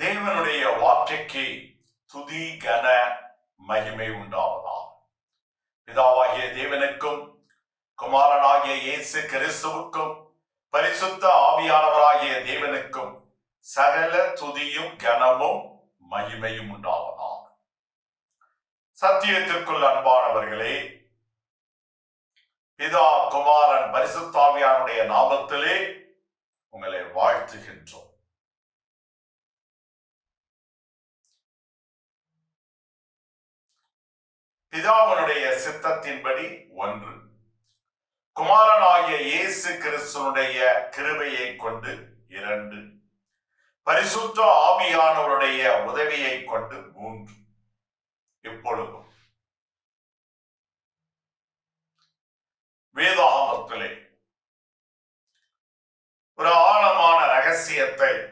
தேவனுடைய வார்த்தைக்கு துதி கன மகிமை உண்டாவதா பிதாவாகிய தேவனுக்கும் குமாரனாகிய இயேசு கிறிஸ்துவுக்கும் பரிசுத்த ஆவியானவராகிய தேவனுக்கும் சகல துதியும் கனமும் மகிமையும் உண்டாவதா சத்தியத்திற்குள் அன்பானவர்களே பிதா குமாரன் பரிசுத்தாவியானுடைய நாமத்திலே உங்களை வாழ்த்துகின்றோம். பிதாவனுடைய சித்தத்தின்படி ஒன்று. குமாரனாகிய இயேசு கிறிஸ்துனுடைய கிருபையை கொண்டு இரண்டு. பரிசுத்த ஆவியானவருடைய உதவியை கொண்டு மூன்று. இப்பொழுதும். வேதாகமத்திலே. ஒரு ஆழமான ரகசியத்தை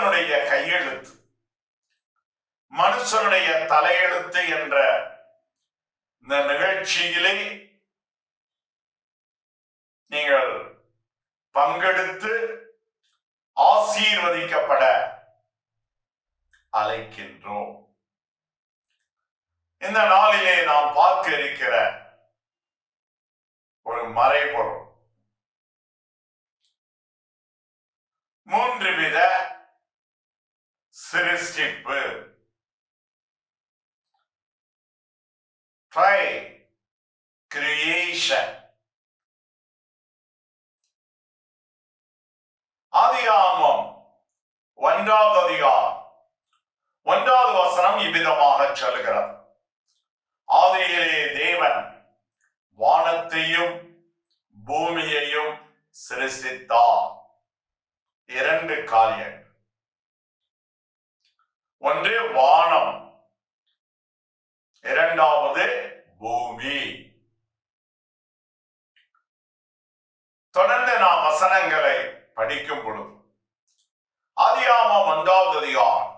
தேவனுடைய கையெழுத்து மனுஷனுடைய தலையெழுத்து என்ற இந்த நிகழ்ச்சியிலே நீங்கள் பங்கெடுத்து ஆசீர்வதிக்கப்பட அழைக்கின்றோம். இந்த நாளிலே நாம் பார்க்க இருக்கிற ஒரு மறைபொருள். மூன்று வித சிருஷ்டிப்பு. ட்ரை கிரியேஷன் ஆதியாமம் ஒன்றாவது அதிகாரம். ஒன்றாவது வசனம் இவ்விதமாக சொல்கிறது. ஆதியிலே தேவன் வானத்தையும் பூமியையும் சிருஷ்டித்தார். இரண்டு காரியங்கள். ஒன்று வானம். இரண்டாவது பூமி. தொடர்ந்து நாம் வசனங்களை படிக்கும் பொழுது அதிகாமம் ஒன்றாவது அதிகாரம்.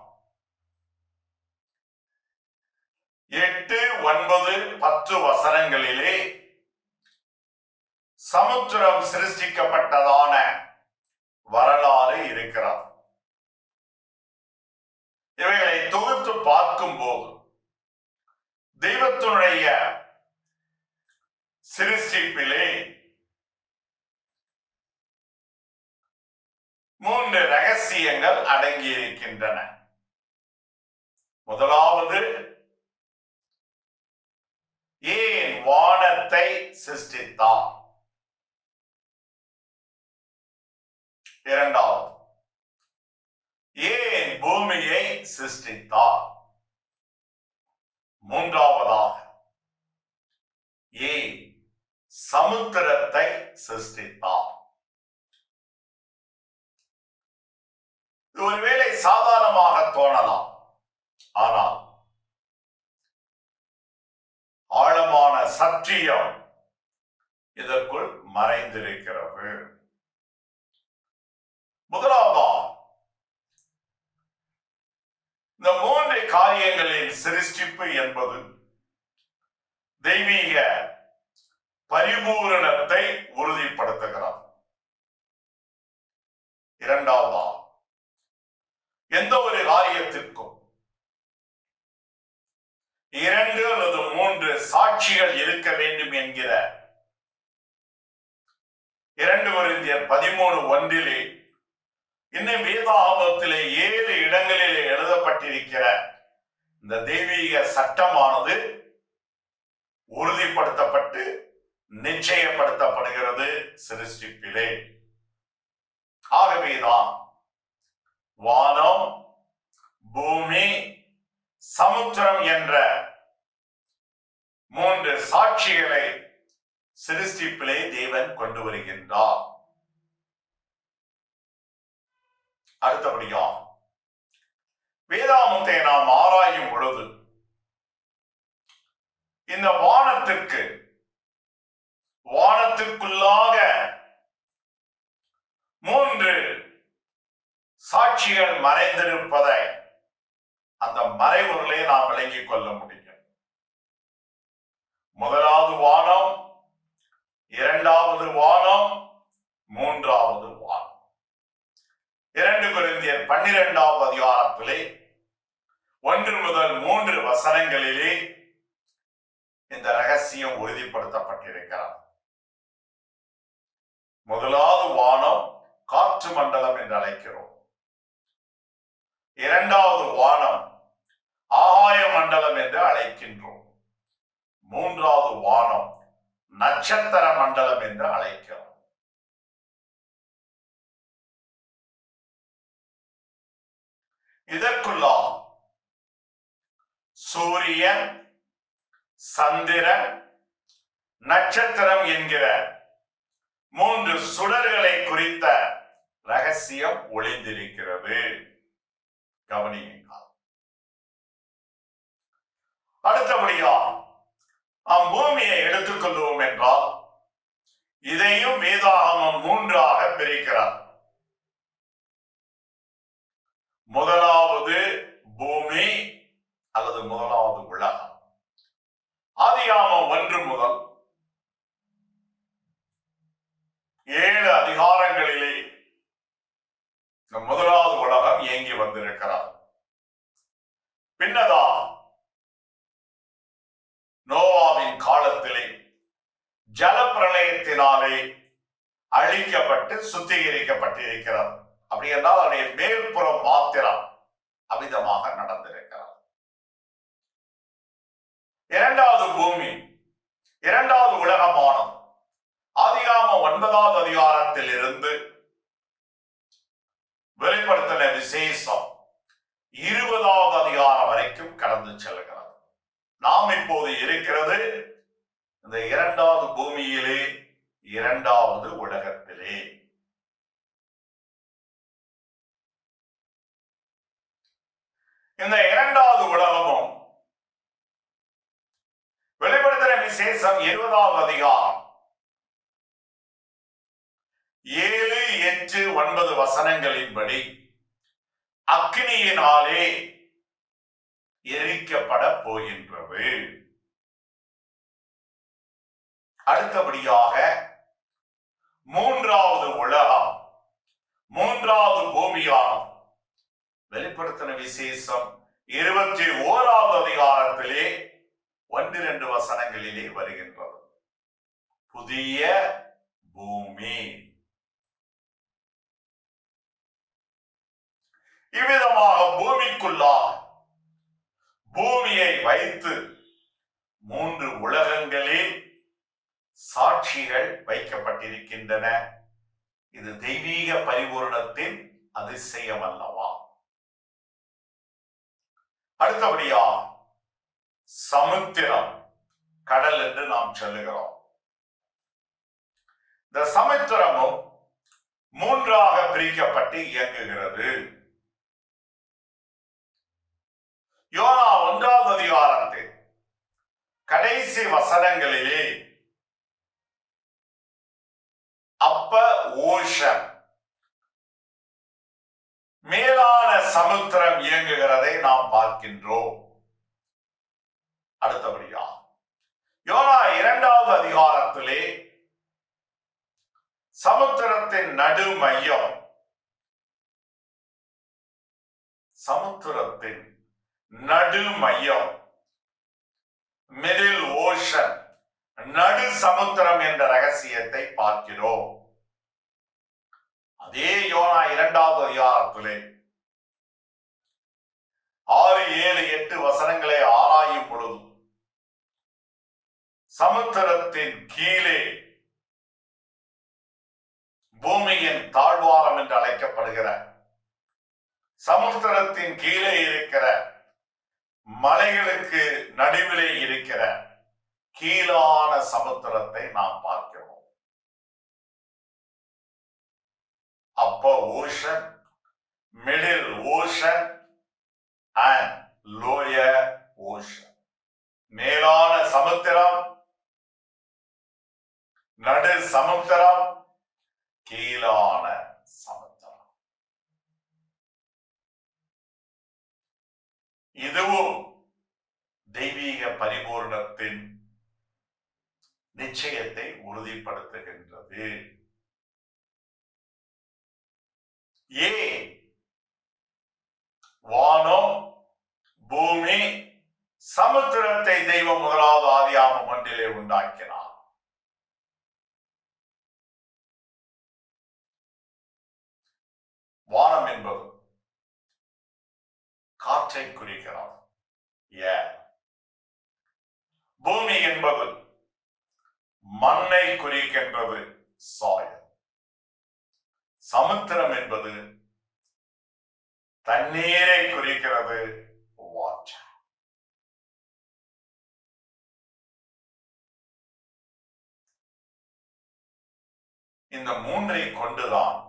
எட்டு ஒன்பது பத்து வசனங்களிலே சமுத்திரம் சிருஷ்டிக்கப்பட்டதான வரலாறு இருக்கிறது இவைகளை தொகுத்து பார்க்கும் போது தெய்வத்தினுடைய சிருஷ்டிப்பிலே மூன்று அடங்கியிருக்கின்றன இருக்கின்றன முதலாவது ஏன் வானத்தை சிருஷ்டித்தார்? இரண்டாவது ஏன் பூமியை சிருஷ்டித்தார்? மூன்றாவதாக ஏன் சமுத்திரத்தை சிருஷ்டித்தார்? சாதாரணமாக தோணலாம். ஆனால் ஆழமான சத்தியம் இதற்குள் மறைந்திருக்கிறது. முதலாவதா இந்த மூன்று காரியங்களின் சிருஷ்டிப்பு என்பது தெய்வீக பரிபூரணத்தை உறுதிப்படுத்துகிறார் இரண்டாவதா எந்த ஒரு காரியத்திற்கும். இரண்டு அல்லது மூன்று சாட்சிகள் இருக்க வேண்டும் என்கிற இரண்டு வருந்தியர் பதிமூணு ஒன்றிலே இன்னும் வேதாகமத்திலே ஏழு இடங்களிலே எழுதப்பட்டிருக்கிற இந்த தெய்வீக சட்டமானது உறுதிப்படுத்தப்பட்டு நிச்சயப்படுத்தப்படுகிறது சிருஷ்டிப்பிலே. ஆகவேதான் வானம் பூமி சமுத்திரம் என்ற மூன்று சாட்சிகளை சிருஷ்டிப்பிலே தேவன் கொண்டு வருகின்றார். அடுத்தபடியா வேதாமத்தை நாம் ஆராயும் பொழுது இந்த வானத்திற்கு வானத்திற்குள்ளாக சாட்சிகள் மறைந்திருப்பதை அந்த மறைவுகளே நாம் விளங்கிக் கொள்ள முடியும். முதலாவது வானம் இரண்டாவது வானம் மூன்றாவது வானம். இரண்டு குருந்தியர் பன்னிரெண்டாவது அதிகாரத்திலே ஒன்று முதல் மூன்று வசனங்களிலே இந்த ரகசியம் உறுதிப்படுத்தப்பட்டிருக்கிறது. முதலாவது வானம் காற்று மண்டலம் என்று அழைக்கிறோம். இரண்டாவது வானம் ஆகாய மண்டலம் என்று அழைக்கின்றோம். மூன்றாவது வானம் நட்சத்திர மண்டலம் என்று அழைக்கிறோம். இதற்குள்ளா சூரியன் சந்திரன் நட்சத்திரம் என்கிற மூன்று சுடர்களை குறித்த ரகசியம் ஒளிந்திருக்கிறது. கவனியுங்கள். அடுத்தபடியா நாம் பூமியை எடுத்துக்கொள்வோம் என்றால் இதையும் வேதாகமம் மூன்றாக பிரிக்கிறார். முதலாவது பூமி அல்லது முதலாவது உலகம். ஆதியாமம் ஒன்று முதல் ஏழு அதிகாரங்களிலே இந்த முதலாவது உலகம் இயங்கி வந்திருக்கிறார் பின்னதா நோவாவின் காலத்திலே ஜலப்பிரளயத்தினாலே அழிக்கப்பட்டு சுத்திகரிக்கப்பட்டிருக்கிறார். அப்படி என்றால் அவருடைய மேல்புறம் மாத்திரம் அமிதமாக நடந்திருக்கிறார். இரண்டாவது பூமி இரண்டாவது உலகமானம். ஆதிகாம ஒன்பதாவது அதிகாரத்தில் இருந்து வெளிப்படுத்தின விசேஷம் இருபதாவது அதிகாரம் வரைக்கும் கடந்து செல்கிறது. நாம் இப்போது இருக்கிறது இந்த இரண்டாவது பூமியிலே இரண்டாவது உலகத்திலே. இந்த இரண்டாவது உலகமும் வெளிப்படுத்தின விசேஷம் இருபதாவது அதிகாரம். ஏழு எட்டு ஒன்பது வசனங்களின்படி அக்னியினாலே எரிக்கப்பட போகின்றது. அடுத்தபடியாக மூன்றாவது உலகம் மூன்றாவது பூமியானம் வெளிப்படுத்தின விசேஷம் இருபத்தி ஓராவது அதிகாரத்திலே ஒன்று இரண்டு வசனங்களிலே வருகின்றது. புதிய பூமி. இவ்விதமாக பூமிக்குள்ளா பூமியை வைத்து மூன்று உலகங்களில் சாட்சிகள் வைக்கப்பட்டிருக்கின்றன. இது தெய்வீக பரிபூரணத்தின் அதிசயம் அல்லவா அடுத்தபடியா சமுத்திரம் கடல் என்று நாம் சொல்லுகிறோம். இந்த சமுத்திரமும் மூன்றாக பிரிக்கப்பட்டு இயங்குகிறது. யோனா ஒன்றாவது அதிகாரத்தில் கடைசி வசனங்களிலே ஓஷன் மேலான சமுத்திரம் இயங்குகிறதை நாம் பார்க்கின்றோம். அடுத்தபடியா யோனா இரண்டாவது அதிகாரத்திலே சமுத்திரத்தின் நடு மையம் சமுத்திரத்தின் நடு மையம் மிடில் ஓஷன் நடு சமுத்திரம் என்ற ரகசியத்தை பார்க்கிறோம். அதே யோனா இரண்டாவது அதிகாரத்திலே. ஆறு ஏழு எட்டு வசனங்களை ஆராயும் பொழுது சமுத்திரத்தின் கீழே பூமியின் தாழ்வாரம் என்று அழைக்கப்படுகிற சமுத்திரத்தின் கீழே இருக்கிற மலைகளுக்கு நடுவிலே இருக்கிற கீழான சமுத்திரத்தை நாம் பார்க்கிறோம். Upper ocean middle ocean and lower ocean மேலான சமுத்திரம் நடு சமுத்திரம் கீழான சமுத்திரம். இதுவும் தெய்வீக பரிபூர்ணத்தின் நிச்சயத்தை உறுதிப்படுத்துகின்றது. ஏன்? வானம் பூமி சமுத்திரத்தை தெய்வம் முதலாவது ஆதியாமம் ஒன்றிலே உண்டாக்கினார். வானம் என்பது காற்றை குறிக்கிறது. ஏன்? பூமி என்பது மண்ணை குறிக்கின்றது சாயல் சமுத்திரம் என்பது தண்ணீரை குறிக்கிறது. வாட்டர் இந்த மூன்றை கொண்டுதான்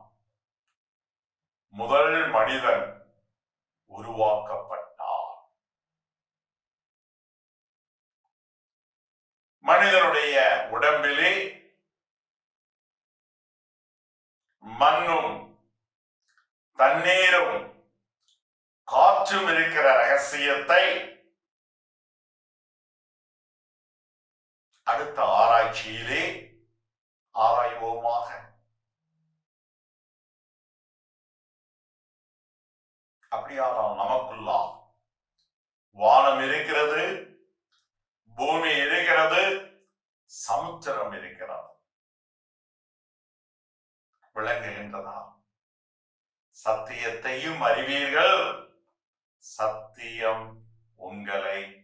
முதல் மனிதன் உருவாக்கப்பட்டார் மனிதனுடைய உடம்பிலே மண்ணும் தண்ணீரும் காற்றும் இருக்கிற ரகசியத்தை அடுத்த ஆராய்ச்சியிலே ஆராய்வோமாக. அப்படியானால் நமக்குள்ளா வானம் இருக்கிறது பூமி இருக்கிறது சமுத்திரம் இருக்கிறது விளங்குகின்றதா? சத்தியத்தையும் அறிவீர்கள். சத்தியம் உங்களை